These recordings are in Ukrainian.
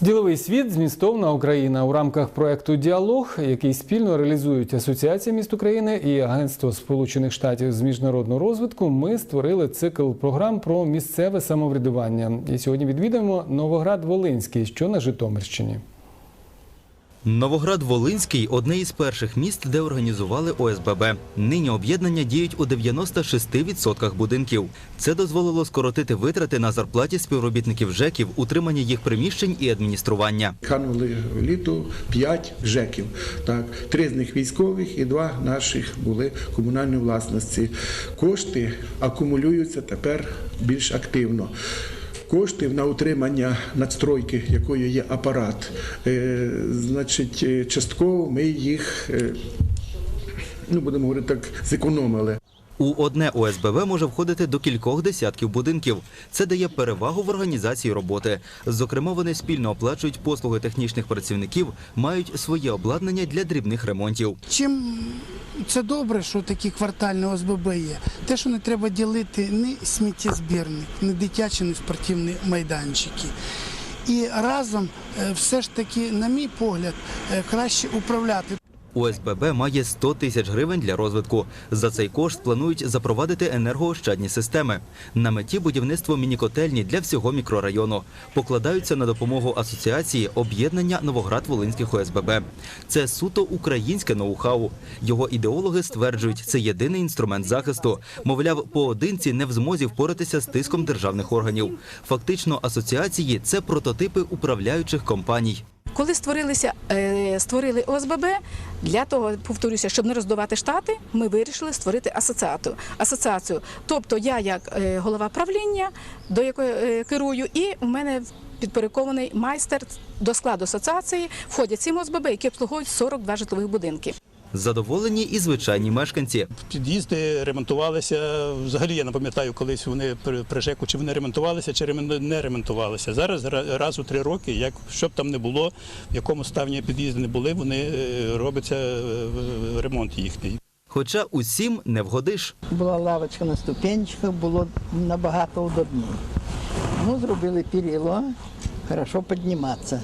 Діловий світ змістовна Україна у рамках проекту Діалог, який спільно реалізують Асоціація міст України і Агентство Сполучених Штатів з міжнародного розвитку. Ми створили цикл програм про місцеве самоврядування. І сьогодні відвідаємо Новоград Волинський, що на Житомирщині. Новоград Волинський одне із перших міст, де організували ОСББ. Нині об'єднання діють у 96% будинків. Це дозволило скоротити витрати на зарплаті співробітників ЖЕКів, утримання їх приміщень і адміністрування. Канули в літо п'ять ЖЕКів. Так, три з них військових і два наших були комунальної власності. Кошти акумулюються тепер більш активно. Коштів на утримання надстройки, якою є апарат, е, значить, е, частково ми їх, е, ну будемо говорити так, зекономили. У одне ОСББ може входити до кількох десятків будинків. Це дає перевагу в організації роботи. Зокрема, вони спільно оплачують послуги технічних працівників, мають своє обладнання для дрібних ремонтів. Чим це добре, що такі квартальні ОСББ є. Те, що не треба ділити ні сміттєзбірник, ні дитячі, ні спортивні майданчики. І разом е, все ж таки, на мій погляд, е, краще управляти. ОСББ має 100 тисяч гривень для розвитку. За цей кошт планують запровадити енергоощадні системи. На меті будівництво мінікотельні для всього мікрорайону. Покладаються на допомогу асоціації об'єднання Новоград-Волинських ОСББ. Це суто українське ноу-хау. Його ідеологи стверджують, це єдиний інструмент захисту. Мовляв, поодинці не в змозі впоратися з тиском державних органів. Фактично, асоціації це прототипи управляючих компаній. Коли створилися, е, створили ОСББ, для того, повторюся, щоб не роздувати штати, ми вирішили створити асоціацію. асоціацію. Тобто я як е, голова правління, до якої е, керую, і в мене підпорядкований майстер до складу асоціації входять сім ОСББ, які обслуговують 42 житлових будинки. Задоволені і звичайні мешканці. Під'їзди ремонтувалися. Взагалі я не пам'ятаю, колись вони при ЖЕКу, чи вони ремонтувалися, чи не ремонтувалися. Зараз раз у три роки, як щоб там не було, в якому стані під'їзди не були, вони е, робиться е, ремонт їхній. Хоча усім не вгодиш. Була лавочка на ступенечках, було набагато удобніше. Ну, зробили перила, хорошо підніматися.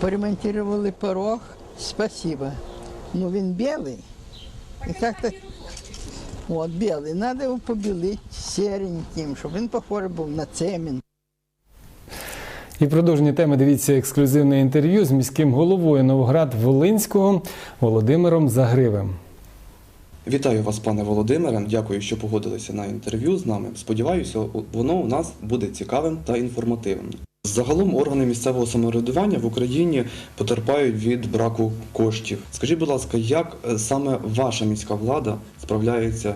Поремонтували порог, спасибо. Ну, він білий. І як-то, от, білий, треба його побілити сереньким, щоб він похожий був на цемент. І продовжені теми дивіться ексклюзивне інтерв'ю з міським головою Новоград Волинського Володимиром Загривим. Вітаю вас, пане Володимире. Дякую, що погодилися на інтерв'ю з нами. Сподіваюся, воно у нас буде цікавим та інформативним. Загалом органи місцевого самоврядування в Україні потерпають від браку коштів. Скажіть, будь ласка, як е, саме ваша міська влада справляється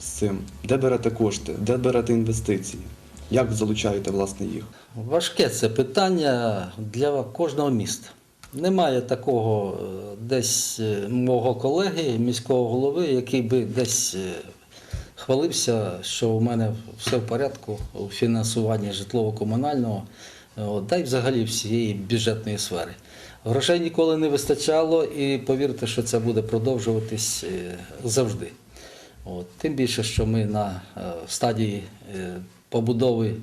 з цим? Де берете кошти, де берете інвестиції? Як залучаєте власне їх? Важке це питання для кожного міста. Немає такого е, десь е, мого колеги, міського голови, який би десь хвалився, що у мене все в порядку у фінансуванні житлово-комунального, от, та й взагалі всієї бюджетної сфери. Грошей ніколи не вистачало, і повірте, що це буде продовжуватись е, завжди. От. Тим більше, що ми на е, стадії е, побудови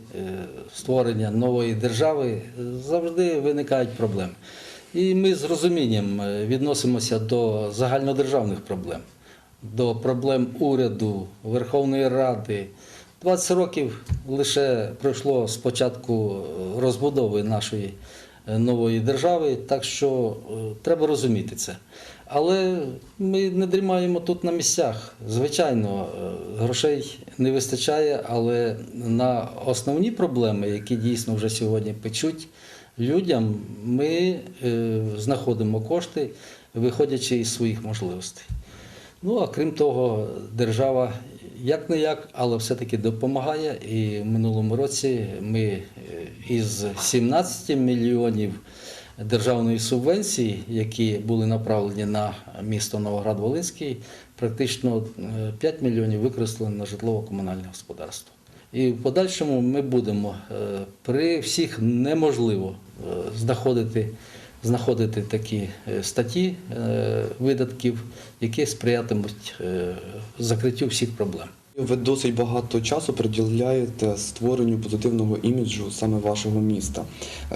створення нової держави завжди виникають проблеми. І ми з розумінням відносимося до загальнодержавних проблем, до проблем уряду, Верховної Ради. 20 років лише пройшло з початку е, розбудови нашої е, нової держави, так що е, треба розуміти це. Але ми не дрімаємо тут на місцях. Звичайно, грошей не вистачає, але на основні проблеми, які дійсно вже сьогодні печуть людям, ми знаходимо кошти, виходячи із своїх можливостей. Ну а крім того, держава як не як, але все-таки допомагає. І в минулому році ми е, із 17 мільйонів державної субвенції, які були направлені на місто Новоград-Волинський, практично е, 5 мільйонів використали на житлово-комунальне господарство. І в подальшому ми будемо е, при всіх неможливо е, знаходити, знаходити такі е, статті е, видатків, які сприятимуть е, закриттю всіх проблем. Ви досить багато часу приділяєте створенню позитивного іміджу саме вашого міста.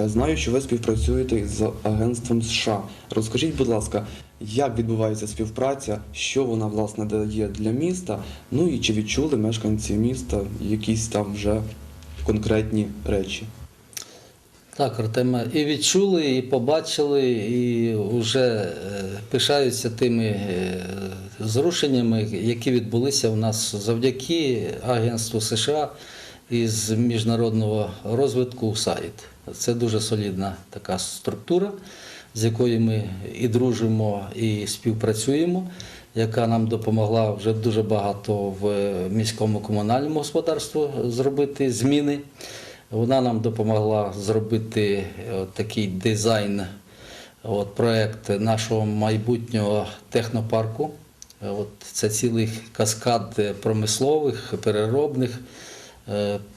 Знаю, що ви співпрацюєте з агентством США. Розкажіть, будь ласка, як відбувається співпраця, що вона власне дає для міста? Ну і чи відчули мешканці міста якісь там вже конкретні речі? Так, Артема, і відчули, і побачили, і вже пишаються тими е, зрушеннями, які відбулися у нас завдяки Агентству США із міжнародного розвитку USAID. Це дуже солідна така структура, з якою ми і дружимо, і співпрацюємо, яка нам допомогла вже дуже багато в міському комунальному господарству зробити зміни. Вона нам допомогла зробити е, такий дизайн, от, проект нашого майбутнього технопарку. Е, От, це цілий каскад е, промислових, переробних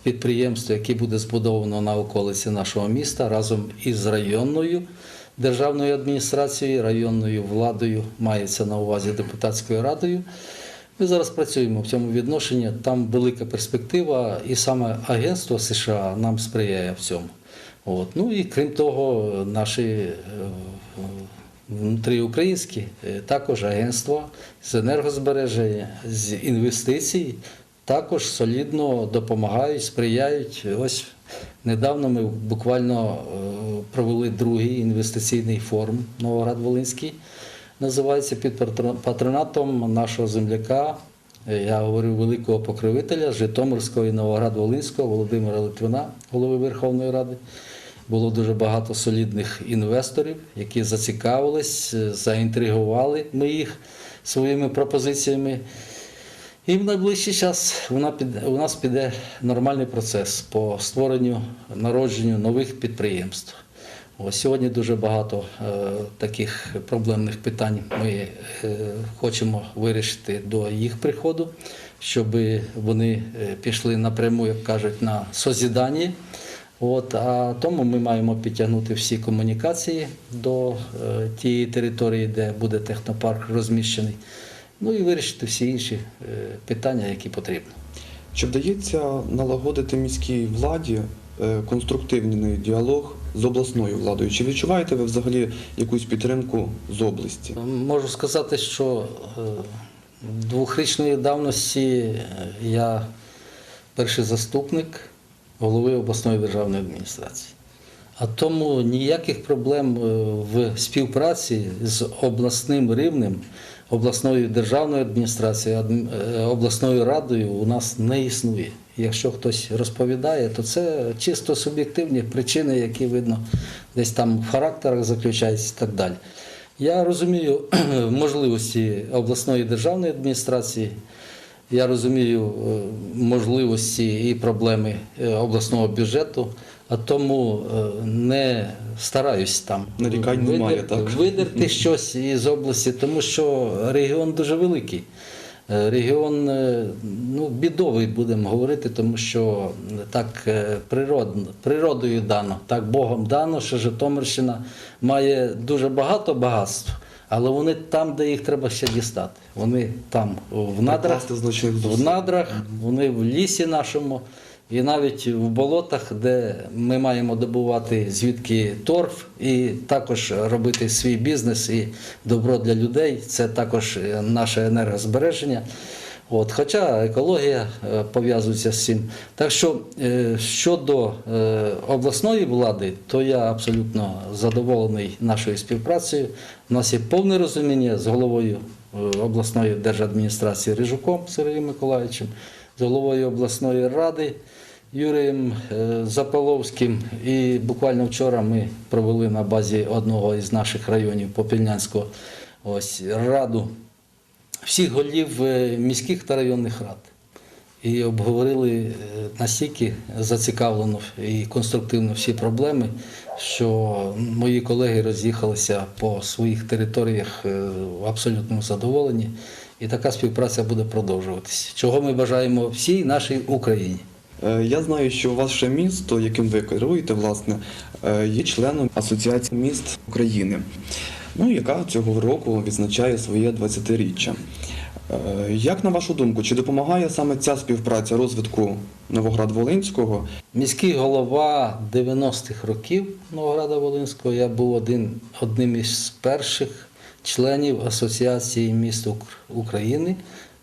підприємств, які буде збудовано на околиці нашого міста разом із районною державною адміністрацією, районною владою, мається на увазі депутатською радою. Ми зараз працюємо в цьому відношенні. Там велика перспектива, і саме агентство США нам сприяє в цьому. От. Ну і крім того, наші е, внутріукраїнські е, також агентства з енергозбереження, з інвестицій також солідно допомагають, сприяють. Ось недавно ми буквально е, провели другий інвестиційний форум Новоград-Волинський називається під патро- патронатом нашого земляка, е, я говорю, великого покровителя Житомирського і Новоград-Волинського Володимира Литвина, голови Верховної Ради. Було дуже багато солідних інвесторів, які зацікавились, е, заінтригували ми їх своїми пропозиціями. І в найближчий час вона піде, у нас піде нормальний процес по створенню, народженню нових підприємств. Сьогодні дуже багато е, таких проблемних питань ми е, хочемо вирішити до їх приходу, щоб вони е, пішли напряму, як кажуть, на созідання. От, а тому ми маємо підтягнути всі комунікації до тієї території, де буде технопарк розміщений, ну і вирішити всі інші питання, які потрібно. Чи вдається налагодити міській владі конструктивний діалог з обласною владою? Чи відчуваєте ви взагалі якусь підтримку з області? Можу сказати, що е, двохрічної давності е, я перший заступник голови обласної державної адміністрації. А тому ніяких проблем е, в співпраці з обласним рівнем, обласною державною адміністрацією, е, обласною радою у нас не існує. Якщо хтось розповідає, то це чисто суб'єктивні причини, які видно десь там в характерах заключаються і так далі. Я розумію можливості обласної державної адміністрації, я розумію е, можливості і проблеми е, обласного бюджету, а тому е, не стараюсь там Нарікань немає, так? видерти щось із області, тому що регіон дуже великий. Е, Регіон е, ну, бідовий, будемо говорити, тому що так природно, природою дано, так Богом дано, що Житомирщина має дуже багато багатств, але вони там, де їх треба ще дістати. Вони там, в надрах, в надрах, вони в лісі нашому, і навіть в болотах, де ми маємо добувати звідки торф, і також робити свій бізнес і добро для людей. Це також е, наше енергозбереження. От, хоча екологія е, пов'язується з цим. Так що е, щодо обласної влади, то я абсолютно задоволений нашою співпрацею. У нас є повне розуміння з головою обласної держадміністрації Рижуком Сергієм Миколаївичем, з головою обласної ради Юрієм е, Заполовським. І буквально вчора ми провели на базі одного із наших районів Попільнянського ось раду всіх голів е, міських та районних рад. І обговорили е, настільки зацікавлено і конструктивно всі проблеми, що мої колеги роз'їхалися по своїх територіях в абсолютному задоволенні. І така співпраця буде продовжуватися. Чого ми бажаємо всій нашій Україні. Е, Я знаю, що ваше місто, яким ви керуєте, власне, е, є членом Асоціації міст України, ну, яка цього року відзначає своє 20-річчя. Е, Як на вашу думку, чи допомагає саме ця співпраця розвитку Новоград-Волинського? Міський голова 90-х років Новограда Волинського. Я був один, одним із перших членів Асоціації міст України.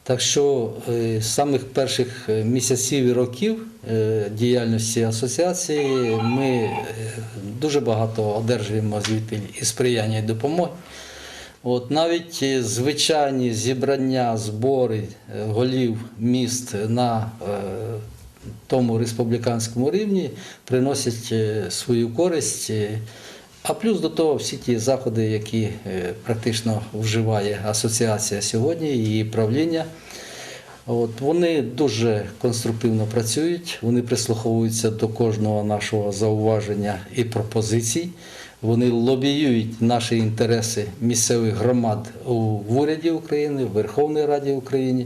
Так що е, з самих перших е, місяців і років е, діяльності асоціації ми дуже багато одержуємо звідти і сприяння і допомоги. От навіть звичайні зібрання, збори голів міст на тому республіканському рівні приносять свою користь. А плюс до того всі ті заходи, які е, практично вживає асоціація сьогодні, її правління. От, вони дуже конструктивно працюють, вони прислуховуються до кожного нашого зауваження і пропозицій. Вони лобіюють наші інтереси місцевих громад в уряді України, в Верховній Раді України.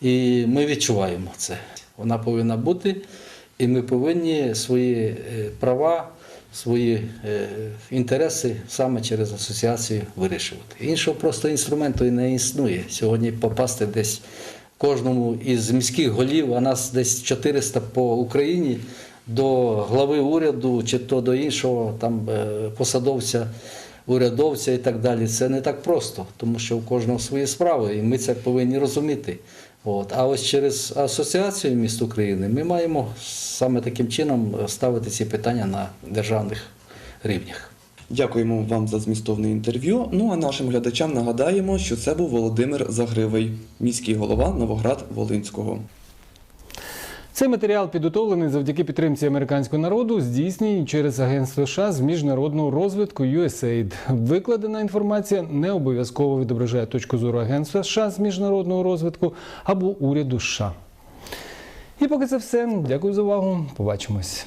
І ми відчуваємо це. Вона повинна бути, і ми повинні свої е, права, свої е, інтереси саме через асоціацію вирішувати. Іншого просто інструменту і не існує. Сьогодні попасти десь кожному із міських голів, а нас десь 400 по Україні, до глави уряду чи то до іншого там е, посадовця урядовця і так далі. Це не так просто, тому що у кожного свої справи, і ми це повинні розуміти. От. А ось через Асоціацію міст України ми маємо саме таким чином ставити ці питання на державних рівнях. Дякуємо вам за змістовне інтерв'ю. Ну а нашим глядачам нагадаємо, що це був Володимир Загривий, міський голова Новоград-Волинського. Цей матеріал підготовлений завдяки підтримці американського народу, здійсненій через Агентство США з міжнародного розвитку USAID. Викладена інформація не обов'язково відображає точку зору Агентства США з міжнародного розвитку або уряду США. І поки це все. Дякую за увагу. Побачимось.